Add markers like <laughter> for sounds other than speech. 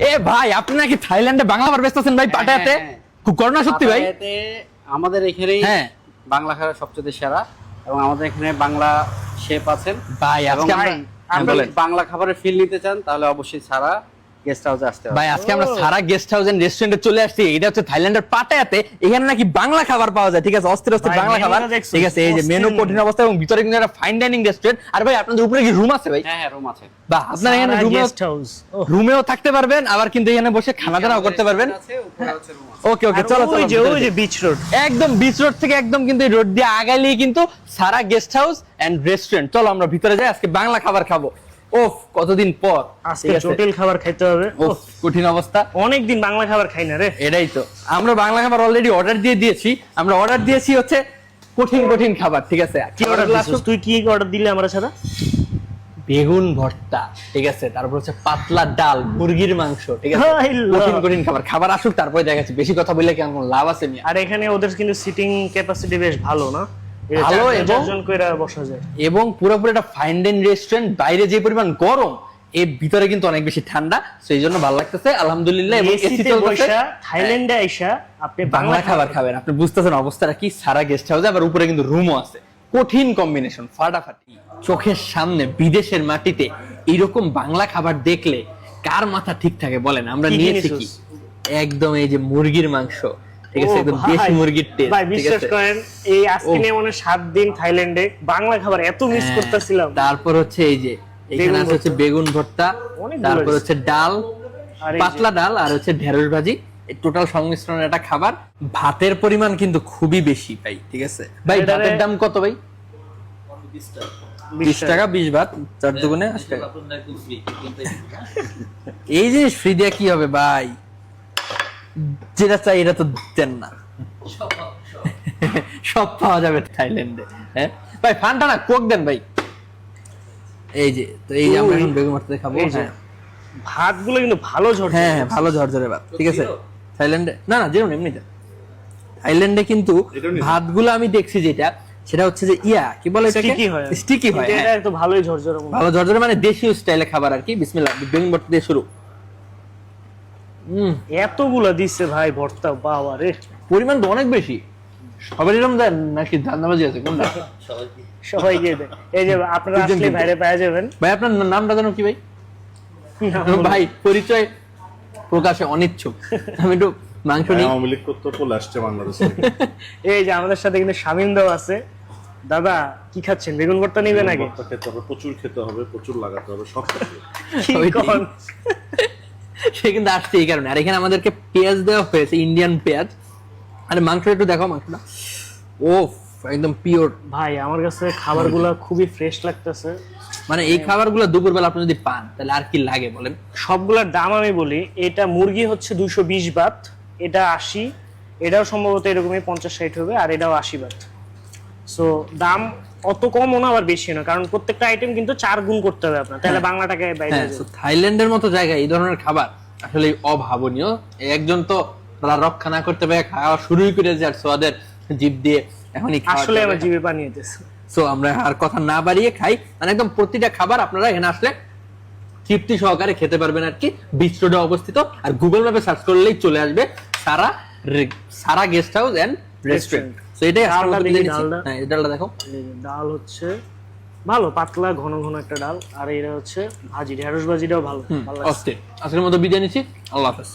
এ ভাই আপনি নাকি থাইল্যান্ডে বাংলা খাবার আছেন ভাই পাটায়াতে হ্যাঁ, হ্যাঁ। খুব করোনা সত্যি ভাই। আমাদের এখানেই হ্যাঁ। বাংলা খাবার সবচেয়ে সেরা এবং আমাদের এখানে বাংলা শেফ আছেন। ভাই আজকে আমরা হ্যাঁ, আপনি বাংলা খাবারের ফিল নিতে চান তাহলে অবশ্যই সারা গেস্ট হাউসে আসতে ভাই আজকে আমরা সারা গেস্ট হাউস এন্ড রেস্টুরেন্টে চলে আসছি। এটা হচ্ছে থাইল্যান্ডের পাটায়াতে। এখানে নাকি বাংলা খাবার পাওয়া যায় ঠিক আছে? অস্থির অস্থির বাংলা খাবার। ঠিক আছে এই যে মেনু কঠিন অবস্থা এবং ভিতরে কিন্তু একটা ফাইন ডাইনিং রেস্টুরেন্ট আর ভাই আপনাদের উপরে কি রুম আছে ভাই? হ্যাঁ হ্যাঁ রুম আছে। বা আপনার এখানে রুমে গেস্ট হাউস রুমেও থাকতে পারবেন আবার কিন্তু এখানে বসে খাওয়া দাওয়াও করতে পারবেন। ওকে ওকে চলো চলো ওই যে ওই যে বিচ রোড একদম বিচ রোড থেকে একদম কিন্তু এই রোড দিয়ে আগাইলেই কিন্তু Sara guest house and restaurant চলো আমরা ভিতরে যাই আজকে বাংলা খাবার খাব। ওফ কতদিন পর? আজকে জটিল খাবার খাইতে হবে। ওফ কঠিন অবস্থা। অনেক দিন বাংলা খাবার খাই না রে। এটাই তো। আমরা বাংলা খাবার অলরেডি অর্ডার দিয়ে দিয়েছি। আমরা অর্ডার দিয়েছি হচ্ছে কঠিন কঠিন খাবার ঠিক আছে? কি অর্ডার দিছিস তুই কি অর্ডার দিলে আমার সাথে বেগুন ভর্তা ঠিক আছে? তারপর হচ্ছে পাতলা ডাল মুরগির মাংস ঠিক আছে? কঠিন কঠিন খাবার। খাবার আসুক তারপরে দেখাচ্ছি বেশি কথা বললে কেমন লাভ আছে আর এখানে ওদের কিন্তু সিটিং ক্যাপাসিটি বেশ ভালো না? ভালো এবং- এবং পুরোপুরি একটা ফাইন ডাইন রেস্টুরেন্ট বাইরে যে পরিমাণ গরম এর ভিতরে কিন্তু অনেক বেশি ঠান্ডা সেই জন্য ভালো লাগতেছে আলহামদুলিল্লাহ এবং এসি চলতেছে। থাইল্যান্ডে আইসা আপনি বাংলা খাবার খাবেন। আপনি বুঝতেছেন অবস্থাটা কি? সারা গেস্ট হাউসে আবার উপরে কিন্তু রুমও আছে। কঠিন কম্বিনেশন ফাটাফাটি। চোখের সামনে বিদেশের মাটিতে এরকম বাংলা খাবার দেখলে কার মাথা ঠিক থাকে বলেন? আমরা নিয়েছি কি? একদম এই যে মুরগির মাংস ঠিক আছে একদম দেশি মুরগির টেস্ট ভাই বিশ্বাস করেন এই আজকে ও। নিয়ে মনে সাত দিন থাইল্যান্ডে বাংলা খাবার এত মিস হ্যাঁ, করতেছিলাম। তারপর হচ্ছে এই যে এখানে আছে হচ্ছে বেগুন ভর্তা তারপর হচ্ছে ডাল পাতলা ডাল আর হচ্ছে ঢেঁড়স ভাজি। টোটাল সংমিশ্রণের একটা খাবার। ভাতের পরিমাণ কিন্তু খুবই বেশি ভাই ঠিক আছে? ভাই ভাতের দাম কত ভাই? বিশ টাকা। বিশ ভাত চার দুগুণে আশি টাকা। এই জিনিস ফ্রি দিয়ে কি হবে ভাই? যেটা চাই এটা তো দেন না। <laughs> সব পাওয়া যাবে থাইল্যান্ডে হ্যাঁ? ভাই ফান্টা না কোক দেন ভাই। এই যে তো এই যে আমরা এখন বেগুন ভর্তা খাব হ্যাঁ। ভাতগুলো কিন্তু ভালো ঝরঝরে হ্যাঁ হ্যাঁ, ভালো ঝরঝরে ভাত ঠিক আছে। থাইল্যান্ডে না না যেমন এমনিতে। থাইল্যান্ডে কিন্তু ভাতগুলো আমি দেখছি যেটা সেটা হচ্ছে যে ইয়া কি বলে Sticky হয়। স্টিকি হয় হ্যাঁ। এটা একটু ভালোই ঝরঝরে ভালো ঝরঝরে মানে দেশীয় স্টাইলে খাবার আর কি। বিসমিল্লাহ বেগুন ভর্তা দিয়ে শুরু। এতগুলো দিচ্ছে ভাই ভর্তা বাবা রে পরিমাণ তো অনেক বেশি। সবাই এরকম দেন নাকি ধান্দাবাজি আছে কোনটা? সবাইকে দেয়। এই যে আপনারা আসলে বাইরে পেয়ে যাবেন। ভাই আপনার নামটা জানো কি ভাই? ভাই পরিচয় প্রকাশে অনিচ্ছুক। আমি একটু মাংস নিই। আওয়ামী লীগ করতে চলে আসছে বাংলাদেশে <laughs> এই যে আমাদের সাথে কিন্তু শামিম দাও আছে। দাদা কি খাচ্ছেন? বেগুন ভর্তা নিবে নাকি? ভর্তা খেতে হবে প্রচুর খেতে হবে প্রচুর লাগাতে হবে সব <laughs> কিছু। কি ওইটাই। কন? <laughs> সে কিন্তু আসছে এই কারণে। আর এখানে আমাদেরকে পেঁয়াজ দেওয়া হয়েছে ইন্ডিয়ান পেঁয়াজ। আরে মাংস একটু দেখো মাংসটা। ও একদম পিওর ভাই আমার কাছে খাবারগুলো খুবই ফ্রেশ লাগতেছে। মানে এই খাবারগুলো দুপুরবেলা আপনি যদি পান তাহলে আর কি লাগে বলেন? সবগুলোর দাম আমি বলি এটা মুরগি হচ্ছে দুশো বিশ বাত এটা আশি এটাও সম্ভবত এরকমই পঞ্চাশ ষাট হবে আর এটাও আশি বাত। সো দাম অত কমও না আবার বেশি না কারণ প্রত্যেকটা আইটেম কিন্তু চার গুণ করতে হবে আপনার তাহলে বাংলা টাকায় বাইরে হ্যাঁ। থাইল্যান্ডের মতো জায়গায় এই ধরনের খাবার আসলে অভাবনীয়। একজন তো তারা রক্ষা না করতে পারে খাওয়া শুরুই করেছে আর সোয়াদের জিভ দিয়ে এখনই আসলে আমার জিভে পানি হইতেছে সো আমরা আর কথা না বাড়িয়ে খাই মানে একদম প্রতিটা খাবার আপনারা এখানে আসলে তৃপ্তি সহকারে খেতে পারবেন আর কি। বিচ রোডে অবস্থিত আর গুগল ম্যাপে সার্চ করলেই চলে আসবে Sara Sara guest house and restaurant এটাই। হ্যাঁ এই ডালটা দেখো। ডাল হচ্ছে ভালো পাতলা ঘন ঘন একটা ডাল। আর এটা হচ্ছে ভাজি ঢেঁড়স ভাজিটাও ভালো ভালো আজকের মতো বিদায় নিচ্ছি। আল্লাহ হাফেজ।